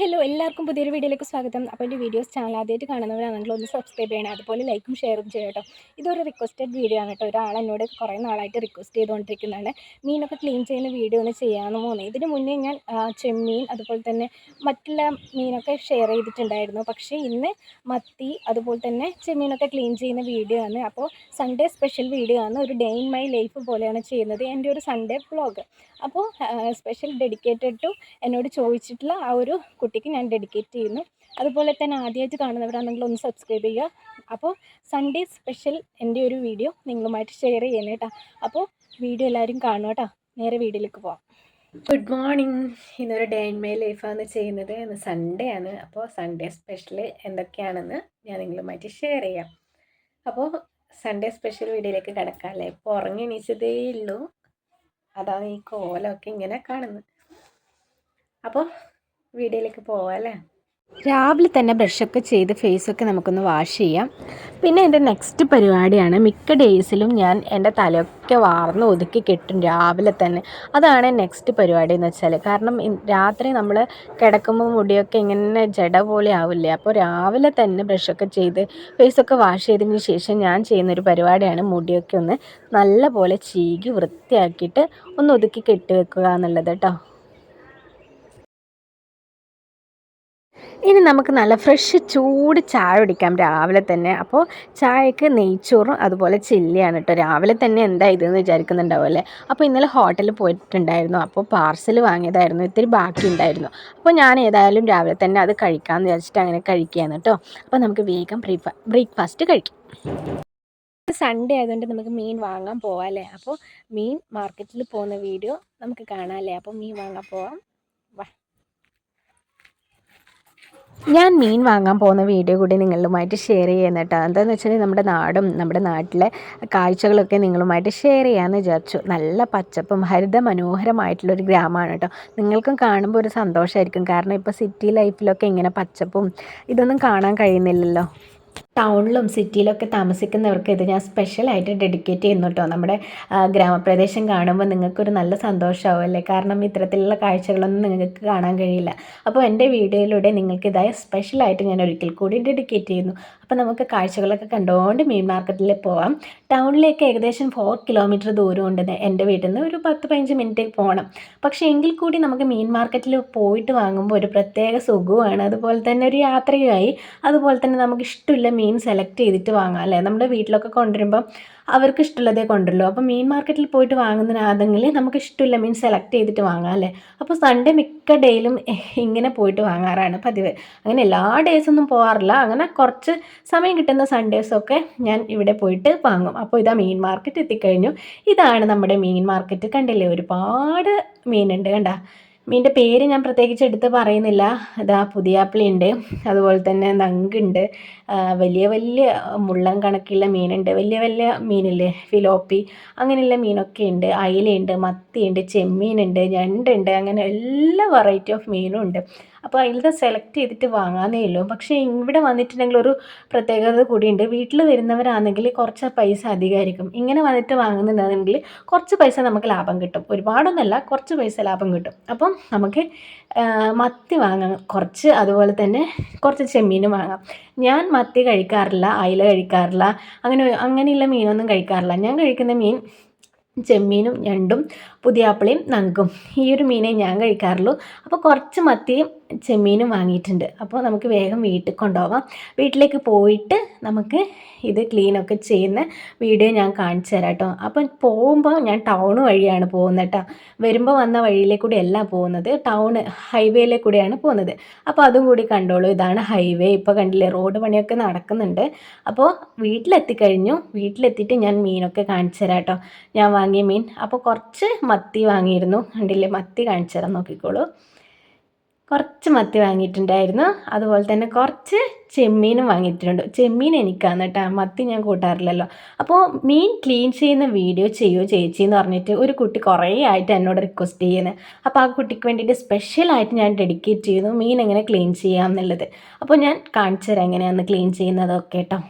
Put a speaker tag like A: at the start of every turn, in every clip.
A: Hello എല്ലാവർക്കും പുതിയൊരു വീഡിയോയിലേക്ക് സ്വാഗതം. അപ്പോൾ എന്റെ വീഡിയോസ് ചാനൽ ആദ്യമായിട്ട് കാണുന്നവരാണെങ്കിൽ ഒന്ന് സബ്സ്ക്രൈബ് ചെയ്യണം. അതുപോലെ ലൈക്കും ഷെയറും ചെയ്യണം കേട്ടോ. ഇതൊരു റിക്വസ്റ്റഡ് വീഡിയോ ആണ് കേട്ടോ. ഒരാൾ എന്നോട് കുറേ നാളായിട്ട് റിക്വസ്റ്റ് ചെയ്തുകൊണ്ടിരിക്കുന്നതാണ് മീനൊക്കെ ക്ലീൻ ചെയ്യുന്ന വീഡിയോ ഒന്ന് ചെയ്യാമെന്ന് തോന്നി ഇതിന് മുന്നേ ഞാൻ ചെമ്മീൻ അതുപോലെ തന്നെ മറ്റുള്ള മീനൊക്കെ ഷെയർ ചെയ്തിട്ടുണ്ടായിരുന്നു. പക്ഷേ ഇന്ന് മത്തി അതുപോലെ തന്നെ ചെമ്മീനൊക്കെ ക്ലീൻ ചെയ്യുന്ന വീഡിയോ ആണ്. അപ്പോൾ സൺഡേ സ്പെഷ്യൽ വീഡിയോ ആണ്. ഒരു ഡേ ഇൻ മൈ ലൈഫ് പോലെയാണ് ചെയ്യുന്നത്. എന്റെ ഒരു സൺഡേ വ്ളോഗ് അപ്പോൾ സ്പെഷ്യൽ ഡെഡിക്കേറ്റഡ് ടു എന്നോട് ചോദിച്ചിട്ടുള്ള ആ ഒരു കുട്ടിക്ക് ഞാൻ ഡെഡിക്കേറ്റ് ചെയ്യുന്നു. അതുപോലെ തന്നെ ആദ്യമായിട്ട് കാണുന്നവരാണെങ്കിൽ ഒന്ന് സബ്സ്ക്രൈബ് ചെയ്യുക. അപ്പോൾ സൺഡേ സ്പെഷ്യൽ എന്റെ ഒരു വീഡിയോ നിങ്ങളുമായിട്ട് ഷെയർ ചെയ്യണം കേട്ടോ അപ്പോൾ വീഡിയോ എല്ലാവരും കാണുക കേട്ടോ നേരെ വീഡിയോയിലേക്ക് പോവാം. ഗുഡ് മോർണിംഗ് ഇന്നൊരു ഡേ ഇൻ മൈ ലൈഫാണ് ചെയ്യുന്നത്. ഇന്ന് സൺഡേ ആണ്. അപ്പോൾ സൺഡേ സ്പെഷ്യൽ എന്തൊക്കെയാണെന്ന് ഞാൻ നിങ്ങളുമായിട്ട് ഷെയർ ചെയ്യാം. അപ്പോൾ സൺഡേ സ്പെഷ്യൽ വീഡിയോയിലേക്ക് കിടക്കാം അല്ലേ? ഇപ്പോൾ ഉറങ്ങി എണീച്ചതേ ഉള്ളൂ. അതാണ് ഈ കോലമൊക്കെ ഇങ്ങനെ കാണുന്നത്. അപ്പോൾ വീഡിയോയിലേക്ക് പോവാം അല്ലേ? രാവിലെ തന്നെ ബ്രഷൊക്കെ ചെയ്ത് ഫേസൊക്കെ നമുക്കൊന്ന് വാഷ് ചെയ്യാം. പിന്നെ എന്റെ നെക്സ്റ്റ് പരിപാടിയാണ്. മിക്ക ഡേയ്സിലും ഞാൻ എന്റെ തലയൊക്കെ വാർന്ന് ഒതുക്കി കെട്ടും രാവിലെ തന്നെ. അതാണ് നെക്സ്റ്റ് പരിപാടി എന്ന് വെച്ചാൽ കാരണം രാത്രി നമ്മൾ കിടക്കുമ്പോൾ മുടിയൊക്കെ ഇങ്ങനെ ജട പോലെ ആവില്ലേ? അപ്പോൾ രാവിലെ തന്നെ ബ്രഷൊക്കെ ചെയ്ത് ഫേസൊക്കെ വാഷ് ചെയ്തതിന് ശേഷം ഞാൻ ചെയ്യുന്നൊരു പരിപാടിയാണ് മുടിയൊക്കെ ഒന്ന് നല്ല പോലെ ചീകി വൃത്തിയാക്കിയിട്ട് ഒന്ന് ഒതുക്കി കെട്ടി വെക്കുക എന്നുള്ളത് കേട്ടോ. ഇനി നമുക്ക് നല്ല ഫ്രഷ് ചൂട് ചായ കുടിക്കാം രാവിലെ തന്നെ. അപ്പോൾ ചായക്ക് നെയ്ച്ചോറും അതുപോലെ ചില്ലിയാണ് കേട്ടോ രാവിലെ തന്നെ എന്താ ഇതെന്ന് വിചാരിക്കുന്നുണ്ടാവും അല്ലേ? അപ്പോൾ ഇന്നലെ ഹോട്ടലിൽ പോയിട്ടുണ്ടായിരുന്നു. അപ്പോൾ പാർസൽ വാങ്ങിയതായിരുന്നു. ഇത്തിരി ബാക്കി ഉണ്ടായിരുന്നു. അപ്പോൾ ഞാൻ ഏതായാലും രാവിലെ തന്നെ അത് കഴിക്കാമെന്ന് വിചാരിച്ചിട്ട് അങ്ങനെ കഴിക്കുകയാണ് കേട്ടോ അപ്പോൾ നമുക്ക് വേഗം ബ്രേക്ക്ഫാസ്റ്റ് കഴിക്കാം. സൺഡേ ആയതുകൊണ്ട് നമുക്ക് മീൻ വാങ്ങാൻ പോവാം അല്ലേ? അപ്പോൾ മീൻ മാർക്കറ്റിൽ പോകുന്ന വീഡിയോ നമുക്ക് കാണാം അല്ലേ? അപ്പോൾ മീൻ വാങ്ങാൻ പോവാം. ഞാൻ മീൻ വാങ്ങാൻ പോകുന്ന വീഡിയോ കൂടി നിങ്ങളുമായിട്ട് ഷെയർ ചെയ്യുന്ന കേട്ടോ എന്താണെന്ന് വെച്ചാൽ നമ്മുടെ നാടും നമ്മുടെ നാട്ടിലെ കാഴ്ചകളൊക്കെ നിങ്ങളുമായിട്ട് ഷെയർ ചെയ്യാമെന്ന് വിചാരിച്ചു. നല്ല പച്ചപ്പും ഹരിത മനോഹരമായിട്ടുള്ളൊരു ഗ്രാമമാണ് കേട്ടോ നിങ്ങൾക്കും കാണുമ്പോൾ ഒരു സന്തോഷമായിരിക്കും കാരണം ഇപ്പോൾ സിറ്റി ലൈഫിലൊക്കെ ഇങ്ങനെ പച്ചപ്പും ഇതൊന്നും കാണാൻ കഴിയുന്നില്ലല്ലോ. ടൗണിലും സിറ്റിയിലൊക്കെ താമസിക്കുന്നവർക്ക് ഇത് ഞാൻ സ്പെഷ്യലായിട്ട് ഡെഡിക്കേറ്റ് ചെയ്യുന്നു കേട്ടോ. നമ്മുടെ ഗ്രാമപ്രദേശം കാണുമ്പോൾ നിങ്ങൾക്കൊരു നല്ല സന്തോഷമാവും അല്ലേ? കാരണം ഇത്തരത്തിലുള്ള കാഴ്ചകളൊന്നും നിങ്ങൾക്ക് കാണാൻ കഴിയില്ല. അപ്പോൾ എന്റെ വീഡിയോയിലൂടെ നിങ്ങൾക്ക് ഇതായ സ്പെഷ്യലായിട്ട് ഞാൻ ഒരിക്കൽ കൂടി ഡെഡിക്കേറ്റ് ചെയ്യുന്നു. അപ്പോൾ നമുക്ക് കാഴ്ചകളൊക്കെ കണ്ടുകൊണ്ട് മീൻ മാർക്കറ്റിൽ പോവാം. ടൗണിലേക്ക് ഏകദേശം ഫോർ കിലോമീറ്റർ ദൂരം ഉണ്ട് എന്റെ വീട്ടിൽ നിന്ന് ഒരു പത്ത് പതിനഞ്ച് മിനിറ്റ് പോകണം പക്ഷേ എങ്കിൽ കൂടി നമുക്ക് മീൻ മാർക്കറ്റിൽ പോയിട്ട് വാങ്ങുമ്പോൾ ഒരു പ്രത്യേക സുഖമാണ് അതുപോലെ തന്നെ ഒരു യാത്രയുമായി. അതുപോലെ തന്നെ നമുക്ക് ഇഷ്ടമില്ല മീൻ സെലക്ട് ചെയ്തിട്ട് വാങ്ങാം അല്ലേ? നമ്മുടെ വീട്ടിലൊക്കെ കൊണ്ടുവരുമ്പം അവർക്ക് ഇഷ്ടമുള്ളതേ കൊണ്ടുള്ളൂ അപ്പോൾ മീൻ മാർക്കറ്റിൽ പോയിട്ട് വാങ്ങുന്നതിനാണെങ്കിൽ നമുക്ക് ഇഷ്ടമില്ല മീൻ സെലക്ട് ചെയ്തിട്ട് വാങ്ങാം അല്ലേ? അപ്പോൾ സൺഡേ മിക്ക ഡേയിലും ഇങ്ങനെ പോയിട്ട് വാങ്ങാറാണ് പതിവ്. അങ്ങനെ എല്ലാ ഡേയ്സൊന്നും പോകാറില്ല അങ്ങനെ കുറച്ച് സമയം കിട്ടുന്ന സൺഡേസൊക്കെ ഞാൻ ഇവിടെ പോയിട്ട് വാങ്ങും. അപ്പോൾ ഇതാ മീൻ മാർക്കറ്റ് എത്തിക്കഴിഞ്ഞു. ഇതാണ് നമ്മുടെ മീൻ മാർക്കറ്റ് കണ്ടില്ലേ? ഒരുപാട് മീനുണ്ട് കണ്ട? മീനിന്റെ പേര് ഞാൻ പ്രത്യേകിച്ച് എടുത്ത് പറയുന്നില്ല. അതാ പുതിയാപ്പിളി ഉണ്ട് അതുപോലെ തന്നെ നങ്കുണ്ട്. വലിയ വലിയ മുള്ളം കണക്കുള്ള മീനുണ്ട്. വലിയ വലിയ മീനില്ലേ? ഫിലോപ്പി. അങ്ങനെയുള്ള മീനൊക്കെ ഉണ്ട്. അയിലയുണ്ട് മത്തിയുണ്ട് ചെമ്മീനുണ്ട് ഞണ്ടുണ്ട് അങ്ങനെ എല്ലാ വെറൈറ്റി ഓഫ് മീനും ഉണ്ട് അപ്പോൾ അതിലത്തെ സെലക്ട് ചെയ്തിട്ട് വാങ്ങാനേ ഉള്ളൂ. പക്ഷേ ഇവിടെ വന്നിട്ടുണ്ടെങ്കിൽ ഒരു പ്രത്യേകത കൂടിയുണ്ട്. വീട്ടിൽ വരുന്നവരാണെങ്കിൽ കുറച്ച് പൈസ അധികമായിരിക്കും ഇങ്ങനെ വന്നിട്ട് വാങ്ങുന്നുണ്ടെങ്കിൽ കുറച്ച് പൈസ നമുക്ക് ലാഭം കിട്ടും. ഒരുപാടൊന്നുമല്ല കുറച്ച് പൈസ ലാഭം കിട്ടും. അപ്പം നമുക്ക് മത്തി വാങ്ങാം. കുറച്ച് അതുപോലെ തന്നെ കുറച്ച് ചെമ്മീനും വാങ്ങാം. ഞാൻ മത്തി കഴിക്കാറില്ല അയില കഴിക്കാറില്ല അങ്ങനെ അങ്ങനെയുള്ള മീനൊന്നും കഴിക്കാറില്ല. ഞാൻ കഴിക്കുന്ന മീൻ ചെമ്മീനും ഞണ്ടും പുതിയാപ്പിളയും നങ്കും. ഈ ഒരു മീനേ ഞാൻ കഴിക്കാറുള്ളൂ. അപ്പോൾ കുറച്ച് മത്തിയും ചെമ്മീനും വാങ്ങിയിട്ടുണ്ട്. അപ്പോൾ നമുക്ക് വേഗം വീട്ടിൽ കൊണ്ടുപോകാം വീട്ടിലേക്ക് പോയിട്ട് നമുക്ക് ഇത് ക്ലീനൊക്കെ ചെയ്യുന്ന വീഡിയോ ഞാൻ കാണിച്ചു തരാം കേട്ടോ. അപ്പം പോകുമ്പോൾ ഞാൻ ടൗൺ വഴിയാണ് പോകുന്നത് കേട്ടോ. വരുമ്പോൾ വന്ന വഴിയിലെ കൂടി അല്ല പോകുന്നത്. ടൗൺ ഹൈവേയിലെ കൂടെയാണ് പോകുന്നത്. അപ്പോൾ അതും കൂടി കണ്ടോളൂ. ഇതാണ് ഹൈവേ ഇപ്പോൾ കണ്ടില്ലേ റോഡ് പണിയൊക്കെ നടക്കുന്നുണ്ട്. അപ്പോൾ വീട്ടിലെത്തിക്കഴിഞ്ഞു. വീട്ടിലെത്തിയിട്ട് ഞാൻ മീനൊക്കെ കാണിച്ചു തരാം കേട്ടോ. ഞാൻ വാങ്ങിയ മീൻ. അപ്പോൾ കുറച്ച് മത്തി വാങ്ങിയിരുന്നു. കണ്ടില്ലേ മത്തി കാണിച്ചു തരാം. നോക്കിക്കോളൂ. കുറച്ച് മത്തി വാങ്ങിയിട്ടുണ്ടായിരുന്നു. അതുപോലെ തന്നെ കുറച്ച് ചെമ്മീനും വാങ്ങിയിട്ടുണ്ട്. ചെമ്മീൻ എനിക്കാണ് കേട്ടോ. മത്തി ഞാൻ കൂട്ടാറില്ലല്ലോ. അപ്പോൾ മീൻ ക്ലീൻ ചെയ്യുന്ന വീഡിയോ ചെയ്യുമോ ചേച്ചി എന്ന് പറഞ്ഞിട്ട് ഒരു കുട്ടി കുറേ ആയിട്ട് എന്നോട് റിക്വസ്റ്റ് ചെയ്യുന്നത് അപ്പോൾ ആ കുട്ടിക്ക് വേണ്ടിയിട്ട് സ്പെഷ്യലായിട്ട് ഞാൻ ഡെഡിക്കേറ്റ് ചെയ്യുന്നു മീൻ എങ്ങനെ ക്ലീൻ ചെയ്യാം എന്നുള്ളത്. അപ്പോൾ ഞാൻ കാണിച്ചു തരാം എങ്ങനെയാണ് ക്ലീൻ ചെയ്യുന്നതൊക്കെ കേട്ടോ.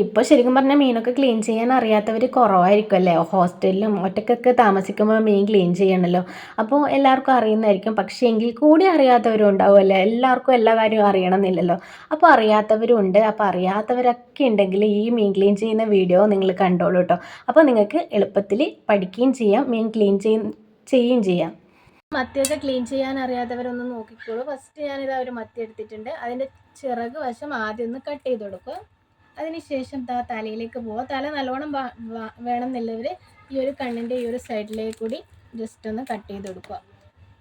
A: ഇപ്പോൾ ശരിക്കും പറഞ്ഞാൽ മീനൊക്കെ ക്ലീൻ ചെയ്യാൻ അറിയാത്തവർ കുറവായിരിക്കും അല്ലേ? ഹോസ്റ്റലിലും ഒറ്റക്കൊക്കെ താമസിക്കുമ്പോൾ മീൻ ക്ലീൻ ചെയ്യണമല്ലോ അപ്പോൾ എല്ലാവർക്കും അറിയുന്നതായിരിക്കും. പക്ഷേ എങ്കിൽ കൂടി അറിയാത്തവരും ഉണ്ടാവുമല്ലോ എല്ലാവർക്കും എല്ലാ കാര്യവും അറിയണമെന്നില്ലല്ലോ. അപ്പോൾ അറിയാത്തവരും ഉണ്ട്. അപ്പോൾ അറിയാത്തവരൊക്കെ ഉണ്ടെങ്കിൽ ഈ മീൻ ക്ലീൻ ചെയ്യുന്ന വീഡിയോ നിങ്ങൾ കണ്ടോളൂ കേട്ടോ അപ്പോൾ നിങ്ങൾക്ക് എളുപ്പത്തിൽ പഠിക്കുകയും ചെയ്യാം മീൻ ക്ലീൻ ചെയ്യുകയും ചെയ്യാം.
B: മത്തിയൊക്കെ ക്ലീൻ ചെയ്യാൻ അറിയാത്തവരൊന്ന് നോക്കിക്കോളൂ. ഫസ്റ്റ് ഞാനിത് ഒരു മത്തി എടുത്തിട്ടുണ്ട്. അതിന്റെ ചിറക് വശം ആദ്യം ഒന്ന് കട്ട് ചെയ്ത് കൊടുക്കുക. അതിനുശേഷം താ തലയിലേക്ക് പോവുക തല നല്ലോണം വേണം എന്നുള്ളവർ ഈ ഒരു കണ്ണിന്റെ ഈ ഒരു സൈഡിലേക്ക് കൂടി ജസ്റ്റ് ഒന്ന് കട്ട് ചെയ്ത് കൊടുക്കുക.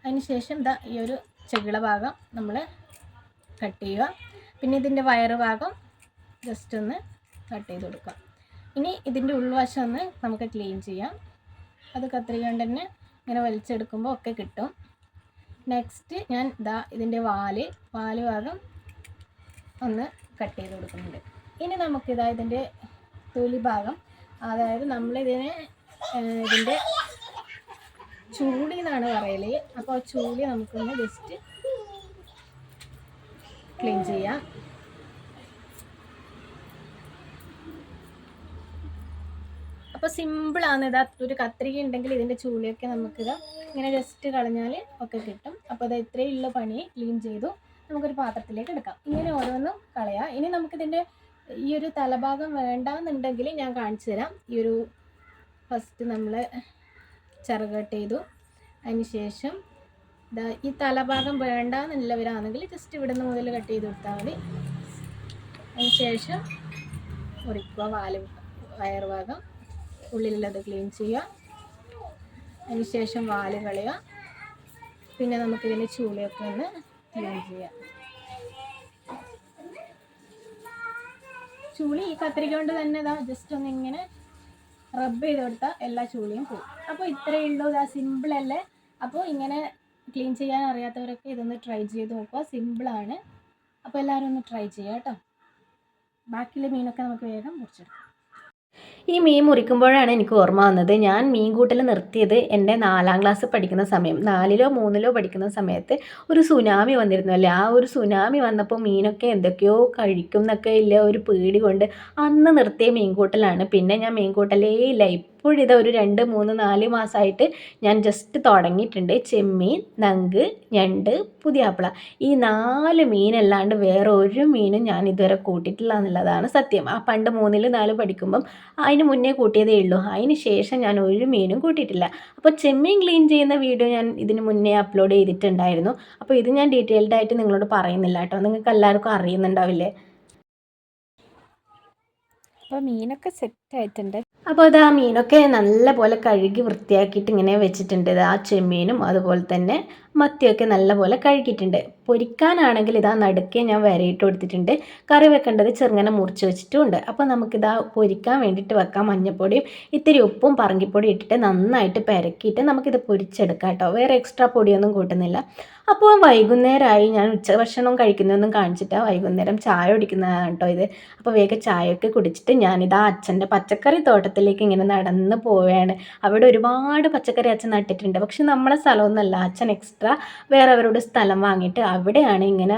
B: അതിനുശേഷം ദാ ഈ ഒരു ചെകിള ഭാഗം നമ്മൾ കട്ട് ചെയ്യുക. പിന്നെ ഇതിന്റെ വയറ് ഭാഗം ജസ്റ്റ് ഒന്ന് കട്ട് ചെയ്ത് കൊടുക്കുക. ഇനി ഇതിന്റെ ഉൾവശം ഒന്ന് നമുക്ക് ക്ലീൻ ചെയ്യാം. അത് കത്രിക കൊണ്ട് തന്നെ ഇങ്ങനെ വലിച്ചെടുക്കുമ്പോൾ ഒക്കെ കിട്ടും. നെക്സ്റ്റ് ഞാൻ ഇതാ ഇതിന്റെ വാൽ വാൽ ഭാഗം ഒന്ന് കട്ട് ചെയ്ത് കൊടുക്കുന്നുണ്ട്. ഇനി നമുക്കിതാ ഇതിന്റെ തൊലി ഭാഗം. അതായത് നമ്മളിതിനെ ഇതിന്റെ ചൂളി എന്നാണ് പറയൽ. അപ്പോൾ ആ ചൂളി നമുക്കൊന്ന് ജസ്റ്റ് ക്ലീൻ ചെയ്യാം. അപ്പോൾ സിമ്പിളാണ് ഇതാ. ഒരു കത്രിക ഉണ്ടെങ്കിൽ ഇതിന്റെ ചൂളിയൊക്കെ നമുക്കിത് ഇങ്ങനെ ജസ്റ്റ് കളഞ്ഞാൽ ഒക്കെ കിട്ടും. അപ്പോൾ അത് ഇത്രയുള്ള പണി. ക്ലീൻ ചെയ്തു. നമുക്കൊരു പാത്രത്തിലേക്ക് എടുക്കാം. ഇങ്ങനെ ഓരോന്നും കളയാം. ഇനി നമുക്കിതിന്റെ ഈ ഒരു തലഭാഗം വേണ്ടാന്നുണ്ടെങ്കിൽ ഞാൻ കാണിച്ചു തരാം. ഈ ഒരു ഫസ്റ്റ് നമ്മൾ ചിറകട്ട് ചെയ്തു. അതിന് ശേഷം ഇതാ ഈ തലഭാഗം വേണ്ട എന്നുള്ളവരാണെങ്കിൽ ജസ്റ്റ് ഇവിടെ നിന്ന് മുതൽ കട്ട് ചെയ്ത് കൊടുത്താൽ മതി. അതിനുശേഷം മുറിക്കുക വാൽ വയർ ഭാഗം ഉള്ളിലുള്ളത് ക്ലീൻ ചെയ്യുക. അതിനുശേഷം വാൽ കളയുക. പിന്നെ നമുക്കിതിന്റെ ചൂളയൊക്കെ ഒന്ന് ക്ലീൻ ചെയ്യാം. ചുളി ഈ കത്രിക കൊണ്ട് തന്നെ ഇതാ ജസ്റ്റ് ഒന്ന് ഇങ്ങനെ റബ്ബ് ചെയ്ത് കൊടുത്താൽ എല്ലാ ചുളിയും പോകും അപ്പോൾ ഇത്രയേ ഉള്ളൂ ഇതാ സിമ്പിളല്ലേ അപ്പോൾ ഇങ്ങനെ ക്ലീൻ ചെയ്യാൻ അറിയാത്തവരൊക്കെ ഇതൊന്ന് ട്രൈ ചെയ്ത് നോക്കുക. സിമ്പിളാണ് അപ്പോൾ എല്ലാവരും ഒന്ന് ട്രൈ ചെയ്യാം കേട്ടോ. ബാക്കിയുള്ള മീനൊക്കെ നമുക്ക് വേഗം മുറിച്ചെടുക്കാം.
A: ഈ മീൻ മുറിക്കുമ്പോഴാണ് എനിക്ക് ഓർമ്മ വന്നത്. ഞാൻ മീൻ കൂട്ടൽ നിർത്തിയത് എന്റെ നാലാം ക്ലാസ് പഠിക്കുന്ന സമയം. നാലിലോ മൂന്നിലോ പഠിക്കുന്ന സമയത്ത് ഒരു സുനാമി വന്നിരുന്നു അല്ലേ? ആ ഒരു സുനാമി വന്നപ്പോൾ മീനൊക്കെ എന്തൊക്കെയോ കഴിക്കും എന്നൊക്കെ ഇല്ല ഒരു പേടി കൊണ്ട് അന്ന് നിർത്തിയ മീൻ കൂട്ടലാണ്. പിന്നെ ഞാൻ മീൻ കൂട്ടലേ ഇല്ല. ഇപ്പോഴിത് ഒരു രണ്ട് മൂന്ന് നാല് മാസമായിട്ട് ഞാൻ ജസ്റ്റ് തുടങ്ങിയിട്ടുണ്ട്. ചെമ്മീൻ നങ്ക് ഞണ്ട് പുതിയാപ്പിള. ഈ നാല് മീനല്ലാണ്ട് വേറെ ഒരു മീനും ഞാൻ ഇതുവരെ കൂട്ടിയിട്ടില്ല എന്നുള്ളതാണ് സത്യം. ആ പണ്ട് മൂന്നിൽ നാല് പഠിക്കുമ്പം അതിന് മുന്നേ കൂട്ടിയതേ ഉള്ളൂ. അതിന് ശേഷം ഞാൻ ഒരു മീനും കൂട്ടിയിട്ടില്ല. അപ്പോൾ ചെമ്മീൻ ക്ലീൻ ചെയ്യുന്ന വീഡിയോ ഞാൻ ഇതിന് മുന്നേ അപ്ലോഡ് ചെയ്തിട്ടുണ്ടായിരുന്നു. അപ്പോൾ ഇത് ഞാൻ ഡീറ്റെയിൽഡ് ആയിട്ട് നിങ്ങളോട് പറയുന്നില്ല കേട്ടോ. നിങ്ങൾക്ക് എല്ലാവർക്കും അറിയുന്നുണ്ടാവില്ലേ?
B: അപ്പോൾ മീനൊക്കെ സെറ്റ് ആയിട്ടുണ്ട്.
A: അപ്പോൾ അത് ആ മീനൊക്കെ നല്ല പോലെ കഴുകി വൃത്തിയാക്കിയിട്ട് ഇങ്ങനെ വെച്ചിട്ടുണ്ട്. ഇത് ആ ചെമ്മീനും അതുപോലെ തന്നെ മത്തിയൊക്കെ നല്ല പോലെ കഴുകിയിട്ടുണ്ട്. പൊരിക്കാനാണെങ്കിൽ ഇതാ നടുക്കെ ഞാൻ വരയിട്ട് കൊടുത്തിട്ടുണ്ട്. കറി വെക്കേണ്ടത് ചെറുങ്ങനെ മുറിച്ച് വെച്ചിട്ടുമുണ്ട് അപ്പോൾ നമുക്കിതാ പൊരിക്കാൻ വേണ്ടിയിട്ട് വെക്കാം മഞ്ഞപ്പൊടിയും ഇത്തിരി ഉപ്പും പറങ്കിപ്പൊടി ഇട്ടിട്ട് നന്നായിട്ട് പെരക്കിയിട്ട് നമുക്കിത് പൊരിച്ചെടുക്കാം കേട്ടോ. വേറെ എക്സ്ട്രാ പൊടിയൊന്നും കൂട്ടുന്നില്ല. അപ്പോൾ വൈകുന്നേരമായി ഞാൻ ഉച്ചഭക്ഷണം കഴിക്കുന്നതൊന്നും കാണിച്ചിട്ട് വൈകുന്നേരം ചായ കുടിക്കുന്നതാണ് കേട്ടോ ഇത്. അപ്പോൾ വേഗം ചായയൊക്കെ കുടിച്ചിട്ട് ഞാനിതാ അച്ഛന്റെ പച്ചക്കറി തോട്ടത്തിലേക്ക് ഇങ്ങനെ നടന്ന് പോവുകയാണ്. അവിടെ ഒരുപാട് പച്ചക്കറി അച്ഛൻ നട്ടിട്ടുണ്ട്. പക്ഷെ നമ്മളെ സ്ഥലമൊന്നുമല്ല. അച്ഛൻ എക്സ്ട്രാ വേറെ അവരോട് സ്ഥലം വാങ്ങിയിട്ട് അവിടെയാണ് ഇങ്ങനെ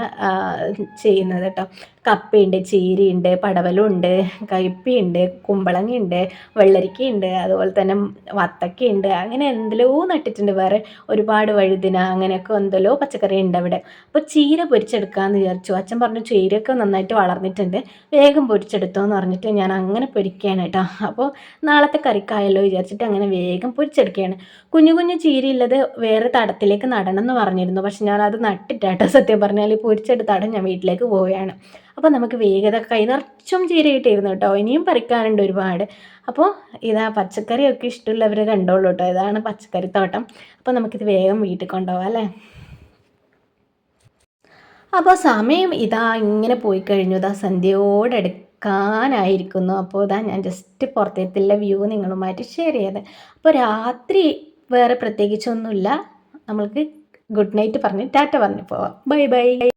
A: ചെയ്യുന്നത് കേട്ടോ. കപ്പയുണ്ട് ചീരയുണ്ട് പടവലുണ്ട് കയ്പ്പിയുണ്ട് കുമ്പളങ്ങയുണ്ട് വെള്ളരിക്കയുണ്ട് അതുപോലെ തന്നെ വത്തക്കയുണ്ട്. അങ്ങനെ എന്തെല്ലോ നട്ടിട്ടുണ്ട്. വേറെ ഒരുപാട് വഴുതിന അങ്ങനെയൊക്കെ എന്തെല്ലോ പച്ചക്കറി ഉണ്ട് അവിടെ. അപ്പോൾ ചീര പൊരിച്ചെടുക്കാമെന്ന് വിചാരിച്ചു. അച്ഛൻ പറഞ്ഞു ചീരയൊക്കെ നന്നായിട്ട് വളർന്നിട്ടുണ്ട്. വേഗം പൊരിച്ചെടുത്തോ എന്ന് പറഞ്ഞിട്ട് ഞാൻ അങ്ങനെ പൊരിക്കുകയാണ് അപ്പോൾ നാളത്തെ കറിക്കായല്ലോ വിചാരിച്ചിട്ട് അങ്ങനെ വേഗം പൊരിച്ചെടുക്കുകയാണ്. കുഞ്ഞു കുഞ്ഞു ചീരയുള്ളത് വേറെ തടത്തിലേക്ക് നടണം എന്ന് പറഞ്ഞിരുന്നു. പക്ഷെ ഞാൻ അത് നട്ടിട്ടാട്ടോ സത്യം പറഞ്ഞാൽ പൊരിച്ചെടുത്താടെ ഞാൻ വീട്ടിലേക്ക് പോവുകയാണ്. അപ്പോൾ നമുക്ക് വേഗത കൈ നിറച്ചും ചീര കിട്ടിയിരുന്നു കേട്ടോ. ഇനിയും പറിക്കാനുണ്ട് ഒരുപാട്. അപ്പോൾ ഇതാ പച്ചക്കറിയൊക്കെ ഇഷ്ടമുള്ളവർ കണ്ടോളൂ കേട്ടോ. ഇതാണ് പച്ചക്കറി തോട്ടം. അപ്പോൾ നമുക്കിത് വേഗം വീട്ടിൽ കൊണ്ടുപോകാം അല്ലേ? അപ്പോൾ സമയം ഇതാ ഇങ്ങനെ പോയി കഴിഞ്ഞു. ഇതാ സന്ധ്യയോടെടുക്കാനായിരിക്കുന്നു അപ്പോൾ ഇതാ ഞാൻ ജസ്റ്റ് പുറത്തേക്കുള്ള വ്യൂ നിങ്ങളുമായിട്ട് ഷെയർ ചെയ്തത്. അപ്പോൾ രാത്രി വേറെ പ്രത്യേകിച്ചൊന്നുമില്ല. നമ്മൾക്ക് ഗുഡ് നൈറ്റ് പറഞ്ഞ് ടാറ്റ പറഞ്ഞു പോവാം. Bye bye